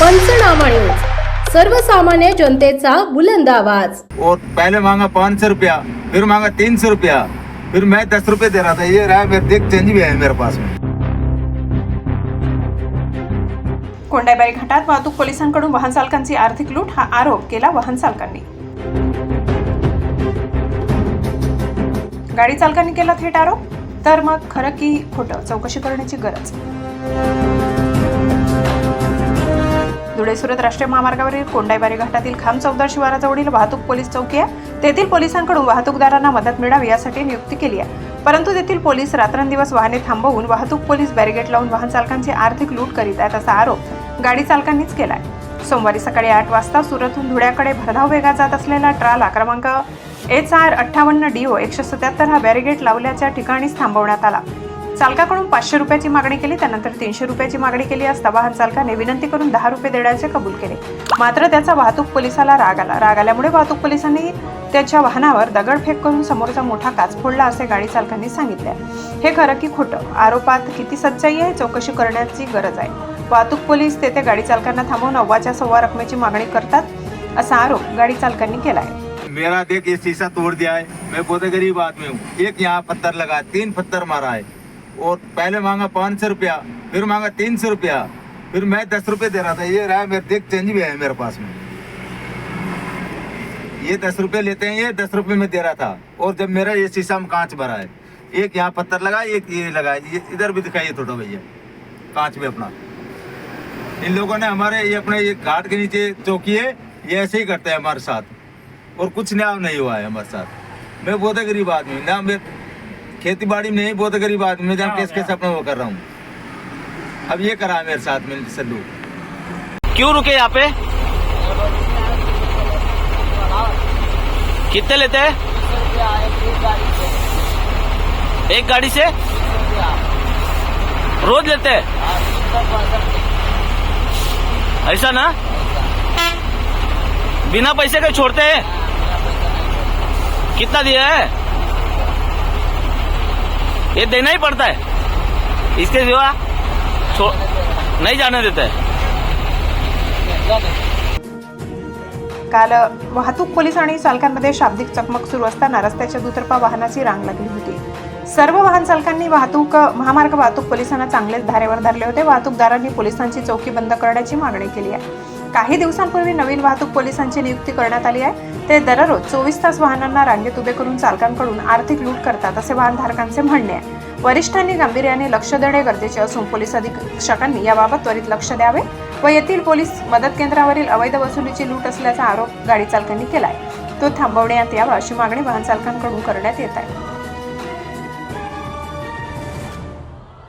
पंचनामा न्यूज. सर्वसामान्य जनतेचा बुलंद आवाज. और पहले मांगा पाँच सौ रुपया फिर मांगा तीन सौ रुपया फिर मैं दस रुपये दे रहा था। ये रहा मेरे देख चेंज भी है मेरे पास में। कोंडाईबाई घाटात वाहतूक पोलिसांकडून वाहन चालकांची आर्थिक लूट हा आरोप केला वाहन चालकांनी. गाडी चालकांनी केला थेट आरोप? तर मग खरं की खोटं? चौकशी करण्याची गरज. धुळे सुरत राष्ट्रीय महामार्गावरील कोंडाईबारी घाटातील खाम चौदार शिवाराजवळील वाहतूक पोलीस चौकी आहे. तेथील पोलिसांकडून वाहतूकदारांना मदत मिळावी यासाठी नियुक्ती केली आहे. परंतु तेथील पोलीस रात्रंदिवस वाहने थांबवून वाहतूक पोलीस बॅरिगेट लावून वाहन चालकांची आर्थिक लूट करीत आहेत असा आरोप गाडी चालकांनीच केलाय. सोमवारी सकाळी आठ वाजता सुरतहून धुळ्याकडे भरधाव वेगात जात असलेला ट्राला क्रमांक एच आर अठ्ठावन्न डीओ एकशे सत्याहत्तर हा बॅरिगेट लावल्याच्या ठिकाणीच थांबवण्यात आला. चालकाकडून पाचशे रुपयाची मागणी केली त्यानंतर तीनशे रुपयाची मागणी केली असता वाहन चालकाने विनंती करून दहा रुपये देण्याचे कबूल केले. मात्र त्याचा वाहतूक पोलिसाला राग आला. राग आल्यामुळे वाहतूक पोलिसांनी त्याच्या वाहनावर दगडफेक करून समोरचा मोठा काच फोडला असे गाडी चालकांनी सांगितले. हे खरं की खोटं? आरोपात किती सच्चाई आहे? चौकशी करण्याची गरज आहे. वाहतूक पोलीस तेथे गाडी चालकांना थांबवून अव्वाच्या सव्वा रकमेची मागणी करतात असा आरोप गाडी चालकांनी केला आहे मेरा देख ये शीशा तोड़ दिया है। मैं बहुत गरीब आदमी हूँ। एक यहाँ पत्थर लगा तीन पत्थर मारा है। और पहले मांगा पाँच सौ रुपया, फिर मांगा तीन सौ रुपया, फिर मैं दस रुपये दे रहा था। ये रहा मेरे, देख चेंज भी है मेरे पास में। ये दस रुपये लेते हैं, ये दस रुपये में दे रहा था। और जब मेरा ये शीशा में कांच भरा है, एक यहाँ पत्थर लगा, एक ये लगा ये इधर भी दिखाइए थोड़ा भैया, कांच में अपना। इन लोगों ने हमारे ये अपने ये घाट के नीचे चौकी है ये ऐसे ही करते हैं हमारे साथ। और कुछ न्याय नहीं हुआ है हमारे साथ। मैं बहुत गरीब आदमी ना मैं खेती बाड़ी में नहीं बहुत गरीब आदमी मैं जहाँ कैसे कैसे अपना वो कर रहा हूँ। अब ये करा मेरे साथ में सल्लू। क्यों रुके यहाँ पे? कितने लेते हैं? एक गाड़ी से? रोज लेते हैं? ऐसा ना? बिना पैसे के छोड़ते हैं? कितना दिया है? ये देना ही पड़ता है। इसके सिवा छो- नहीं जाने देता है। काल वाहतूक पोलीस आणि चालकांमध्ये शाब्दिक चकमक सुरू असताना रस्त्याच्या दुतर्फा वाहनाची रांग लागली होती. सर्व वाहन चालकांनी वाहतूक महामार्ग वाहतूक पोलिसांना चांगलेच धारेवर धरले होते. वाहतूकदारांनी पोलिसांची चौकी बंद करण्याची मागणी केली आहे. काही दिवसांपूर्वी नवीन वाहतूक पोलिसांची नियुक्ती करण्यात आली आहे. ते दररोज चोवीस तास वाहनांना रांगेत उभे करून चालकांकडून आर्थिक लूट करतात असे वाहनधारकांचे म्हणणे आहे. वरिष्ठांनी गांभीर्याने लक्ष देणे गरजेचे असून पोलीस अधीक्षकांनी याबाबत त्वरित लक्ष द्यावे व येथील पोलीस मदत केंद्रावरील अवैध वसुलीची लूट असल्याचा आरोप गाडी चालकांनी आहे तो थांबवण्यात यावा अशी मागणी वाहन चालकांकडून करण्यात येत आहे.